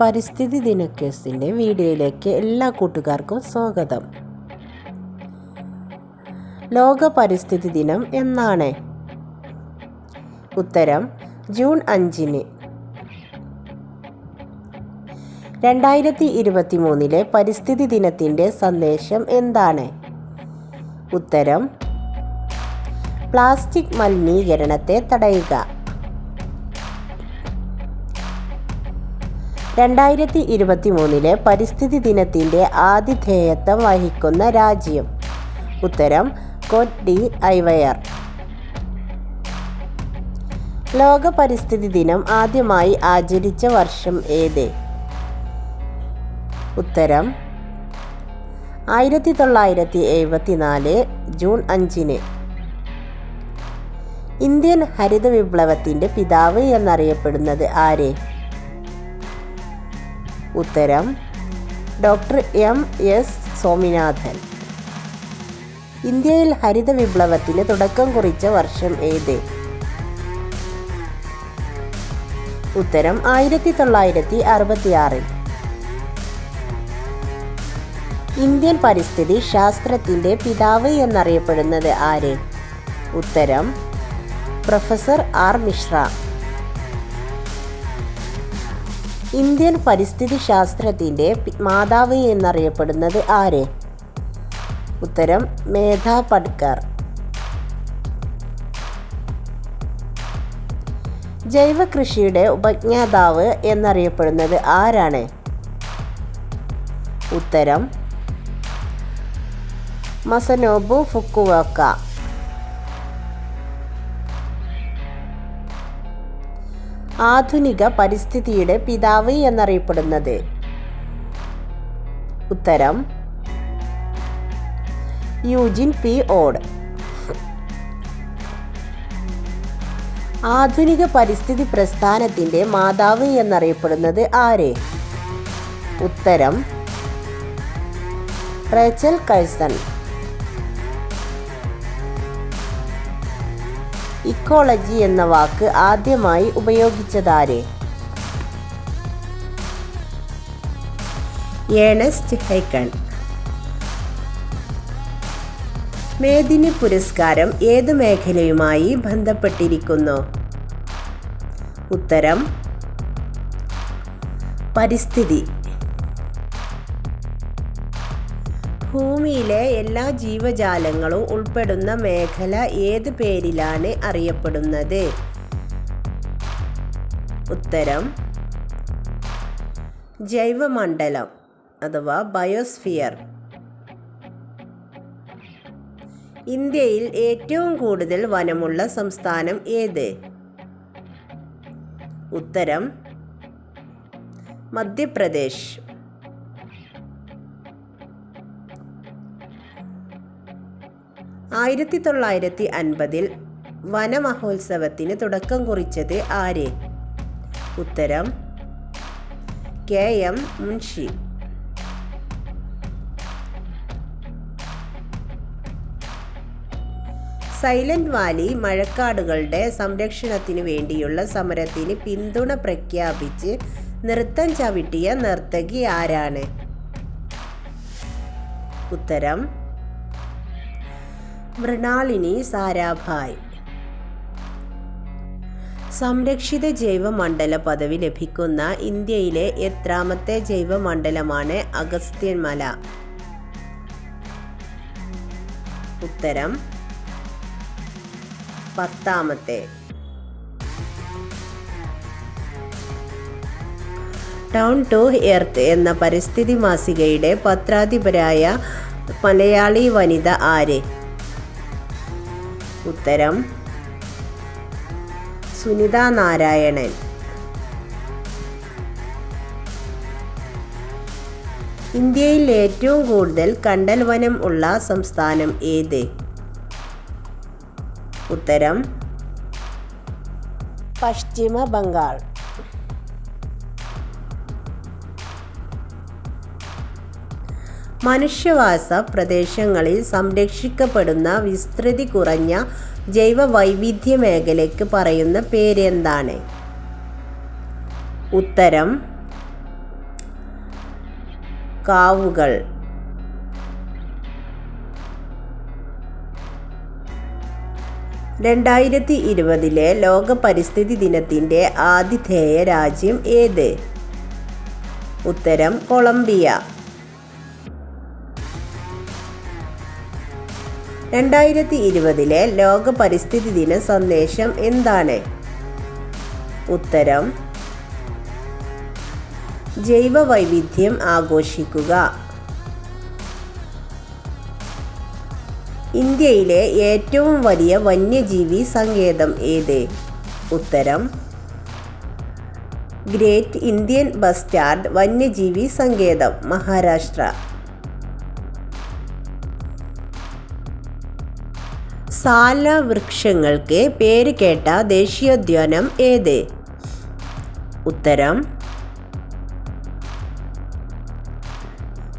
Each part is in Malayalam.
പരിസ്ഥിതി ദിന ക്യൂസിന്റെ വീഡിയോയിലേക്ക് എല്ലാ കൂട്ടുകാർക്കും സ്വാഗതം. ലോക പരിസ്ഥിതി ദിനം എന്നാണ്. ഉത്തരം ജൂൺ അഞ്ചിന്. രണ്ടായിരത്തി ഇരുപത്തി മൂന്നിലെ പരിസ്ഥിതി ദിനത്തിന്റെ സന്ദേശം എന്താണ്? ഉത്തരം പ്ലാസ്റ്റിക് മലിനീകരണത്തെ തടയുക. രണ്ടായിരത്തി ഇരുപത്തി മൂന്നിലെ പരിസ്ഥിതി ദിനത്തിന്റെ ആതിഥേയത്വം വഹിക്കുന്ന രാജ്യം. ഉത്തരം കോട്ട് ഐവയർ. ലോക പരിസ്ഥിതി ദിനം ആദ്യമായി ആചരിച്ച വർഷം ഏത്? ഉത്തരം ആയിരത്തി തൊള്ളായിരത്തി എഴുപത്തി നാല് ജൂൺ അഞ്ചിന്. ഇന്ത്യൻ ഹരിത വിപ്ലവത്തിന്റെ പിതാവ് എന്നറിയപ്പെടുന്നത് ആര്? ഉത്തരം ഡോക്ടർ എം എസ് സ്വാമിനാഥൻ. ഇന്ത്യയിൽ ഹരിത വിപ്ലവത്തിന് തുടക്കം കുറിച്ച വർഷം ഏത്? ഉത്തരം ആയിരത്തി തൊള്ളായിരത്തി അറുപത്തിയാറിൽ ഇന്ത്യൻ പരിസ്ഥിതി ശാസ്ത്രത്തിന്റെ പിതാവ് എന്നറിയപ്പെടുന്നത് ആര്? ഉത്തരം പ്രൊഫസർ ആർ മിശ്ര. ഇന്ത്യൻ പരിസ്ഥിതി ശാസ്ത്രത്തിന്റെ മാതാവ് എന്നറിയപ്പെടുന്നത് ആര്? ഉത്തരം മേധ പഡ്കർ ജൈവ കൃഷിയുടെ ഉപജ്ഞാതാവ് എന്നറിയപ്പെടുന്നത് ആരാണ്? ഉത്തരം മസനോബു ഫുക്കുവക്ക. ആധുനിക പരിസ്ഥിതിയുടെ പിതാവ് എന്നറിയപ്പെടുന്നത്. ഉത്തരം യൂജിൻ പി. ഓഡ് ആധുനിക പരിസ്ഥിതി പ്രസ്ഥാനത്തിന്റെ മാതാവ് എന്നറിയപ്പെടുന്നത് ആര്? ഉത്തരം റേച്ചൽ കഴ്സൺ. ഇക്കോളജി എന്ന വാക്ക് ആദ്യമായി ഉപയോഗിച്ചതാര്? ഏണസ്റ്റ് ഹൈക്കൺ മേദിനി പുരസ്കാരം ഏത് മേഖലയുമായി ബന്ധപ്പെട്ടിരിക്കുന്നു? ഉത്തരം പരിസ്ഥിതി. ഭൂമിയിലെ എല്ലാ ജീവജാലങ്ങളും ഉൾപ്പെടുന്ന മേഖല ഏത് പേരിലാണ് അറിയപ്പെടുന്നത്? ഉത്തരം ജൈവമണ്ഡലം അഥവാ ബയോസ്ഫിയർ. ഇന്ത്യയിൽ ഏറ്റവും കൂടുതൽ വനമുള്ള സംസ്ഥാനം ഏത്? ഉത്തരം മധ്യപ്രദേശ്. ആയിരത്തി തൊള്ളായിരത്തി അൻപതിൽ വനമഹോത്സവത്തിന് തുടക്കം കുറിച്ചത് ആര്? ഉത്തരം K M Munshi. Silent Valley മഴക്കാടുകളുടെ സംരക്ഷണത്തിന് വേണ്ടിയുള്ള സമരത്തിന് പിന്തുണ പ്രഖ്യാപിച്ച് നൃത്തം ചവിട്ടിയ നർത്തകി ആരാണ്? ഉത്തരം മൃണാളിനി സാരാഭായ്. സംരക്ഷിത ജൈവമണ്ഡല പദവി ലഭിക്കുന്ന ഇന്ത്യയിലെ എത്രാമത്തെ ജൈവമണ്ഡലമാണ് അഗസ്ത്യൻമല ഉത്തരം പത്താമത്തെ. ടൗൺ ടു എർത്ത് എന്ന പരിസ്ഥിതി മാസികയുടെ പത്രാധിപരായ മലയാളി വനിത ആര്? ഉത്തരം സുനിത നാരായണൻ. ഇന്ത്യയിൽ ഏറ്റവും കൂടുതൽ കണ്ടൽ വനം ഉള്ള സംസ്ഥാനം ഏത്? ഉത്തരം പശ്ചിമ ബംഗാൾ മനുഷ്യവാസ പ്രദേശങ്ങളിൽ സംരക്ഷിക്കപ്പെടുന്ന വിസ്തൃതി കുറഞ്ഞ ജൈവ വൈവിധ്യ മേഖലയ്ക്ക് പറയുന്ന പേരെന്താണ്? ഉത്തരം കാവുകൾ. രണ്ടായിരത്തി ഇരുപതിലെ ലോക പരിസ്ഥിതി ദിനത്തിന്റെ ആതിഥേയ രാജ്യം ഏത്? ഉത്തരം കൊളംബിയ. രണ്ടായിരത്തി ഇരുപതിലെ ലോക പരിസ്ഥിതി ദിന സന്ദേശം എന്താണ്? ഉത്തരം ജൈവ വൈവിധ്യം ആഘോഷിക്കുക. ഇന്ത്യയിലെ ഏറ്റവും വലിയ വന്യജീവി സങ്കേതം ഏത്? ഉത്തരം ഗ്രേറ്റ് ഇന്ത്യൻ ബസ്റ്റാർഡ് വന്യജീവി സങ്കേതം മഹാരാഷ്ട്ര. സാല വൃക്ഷങ്ങൾക്ക് പേര് കേട്ട ദേശീയോദ്യാനം ഏത്? ഉത്തരം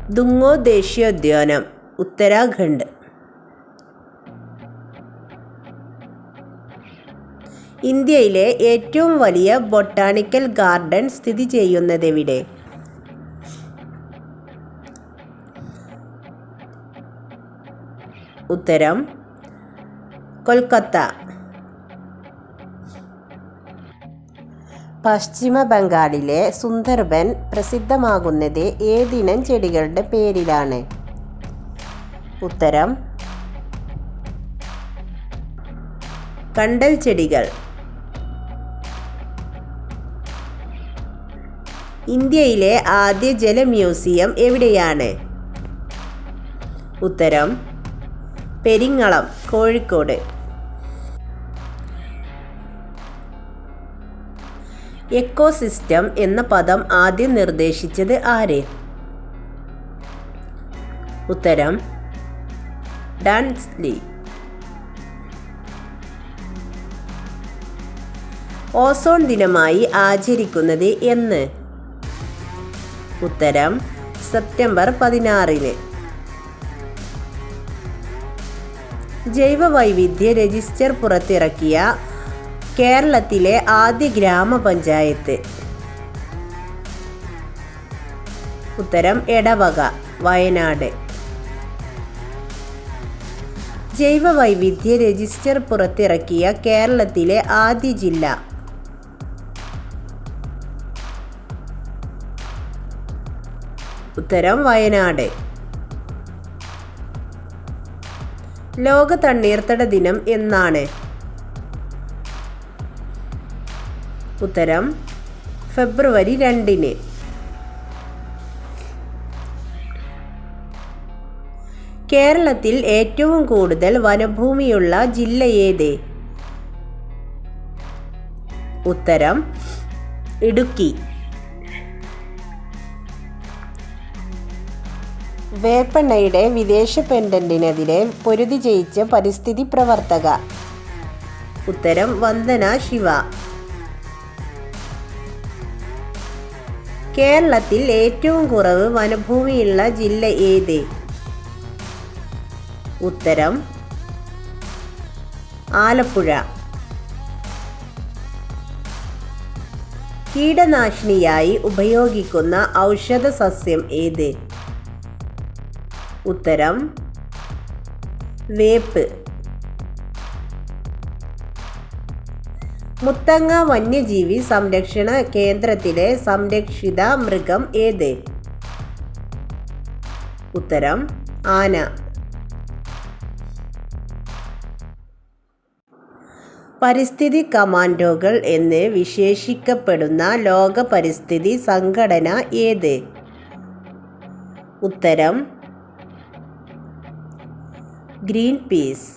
ദുങ്ങോ ദേശീയോദ്യാനം ഉത്തരാഖണ്ഡ്. ഇന്ത്യയിലെ ഏറ്റവും വലിയ ബൊട്ടാണിക്കൽ ഗാർഡൻ സ്ഥിതി ചെയ്യുന്നതെവിടെ ഉത്തരം കൊൽക്കത്ത. പശ്ചിമ ബംഗാളിലെ സുന്ദർബൻ പ്രസിദ്ധമാകുന്നത് ഏതിനം ചെടികളുടെ പേരിലാണ്? ഉത്തരം കണ്ടൽ ചെടികൾ. ഇന്ത്യയിലെ ആദ്യ ജല മ്യൂസിയം എവിടെയാണ്? ഉത്തരം പെരിങ്ങളം കോഴിക്കോട്. എക്കോസിസ്റ്റം എന്ന പദം ആദ്യം നിർദ്ദേശിച്ചത് ആര്? ഉത്തരം ഡാൻസ്ലി. ഓസോൺ ദിനമായി ആചരിക്കുന്നത് എന്ന്. ഉത്തരം സെപ്റ്റംബർ പതിനാറിന്. ജൈവ വൈവിധ്യ രജിസ്റ്റർ പുറത്തിറക്കിയ കേരളത്തിലെ ആദ്യ ഗ്രാമപഞ്ചായത്ത്. ഉത്തരം എടവക വയനാട്. ജൈവ വൈവിധ്യ രജിസ്റ്റർ പുറത്തിറക്കിയ കേരളത്തിലെ ആദ്യ ജില്ല. ഉത്തരം വയനാട്. ലോക തണ്ണീർത്തട ദിനം എന്നാണ്. ഉത്തരം ഫെബ്രുവരി രണ്ടിന്. കേരളത്തിൽ ഏറ്റവും കൂടുതൽ വനഭൂമിയുള്ള ജില്ല ഏത്? ഉത്തരം ഇടുക്കി. വേപ്പണ്ണയുടെ വിദേശ പെൻഡന്റിനെതിരെ പൊരുതി ജയിച്ച പരിസ്ഥിതി പ്രവർത്തക. ഉത്തരം വന്ദന ശിവ. കേരളത്തിൽ ഏറ്റവും കുറവ് വനഭൂമിയുള്ള ജില്ല ഏത്? ഉത്തരം ആലപ്പുഴ. കീടനാശിനിയായി ഉപയോഗിക്കുന്ന ഔഷധ സസ്യം ഏത്? ഉത്തരം വേപ്പ്. മുത്തങ്ങ വന്യജീവി സംരക്ഷണ കേന്ദ്രത്തിലെ സംരക്ഷിത മൃഗം ഏത്? ഉത്തരം ആന. പരിസ്ഥിതി കമാൻഡോകൾ എന്ന് വിശേഷിക്കപ്പെടുന്ന ലോക പരിസ്ഥിതി സംഘടന ഏത്? ഉത്തരം Greenpeace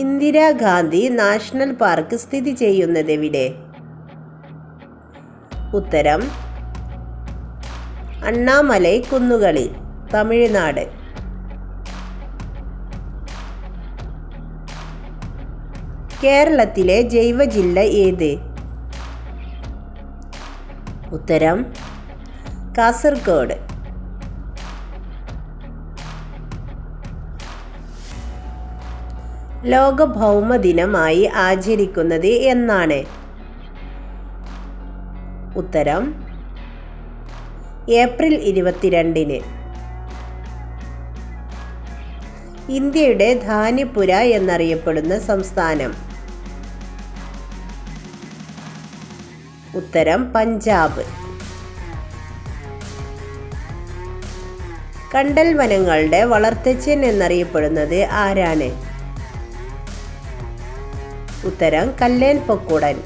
Indira Gandhi National Park സ്ഥിതി ചെയ്യുന്നത് എവിടെ ഉത്തരം അണ്ണാമലൈ കുന്നുകളിൽ തമിഴ്നാട്. കേരളത്തിലെ ജൈവ ജില്ല ഏത്? ഉത്തരം കാസർഗോഡ്. ലോക ഭൗമ ദിനമായി ആചരിക്കുന്നത് എന്നാണ്. ഉത്തരം ഏപ്രിൽ ഇരുപത്തിരണ്ടിന്. ഇന്ത്യയുടെ ധാന്യപുര എന്നറിയപ്പെടുന്ന സംസ്ഥാനം. ഉത്തരം പഞ്ചാബ്. കണ്ടൽ വനങ്ങളുടെ വളർത്തച്ഛൻ എന്നറിയപ്പെടുന്നത് ആരാണ്? ഉത്തരം കല്ലേൻ പൊക്കുടൻ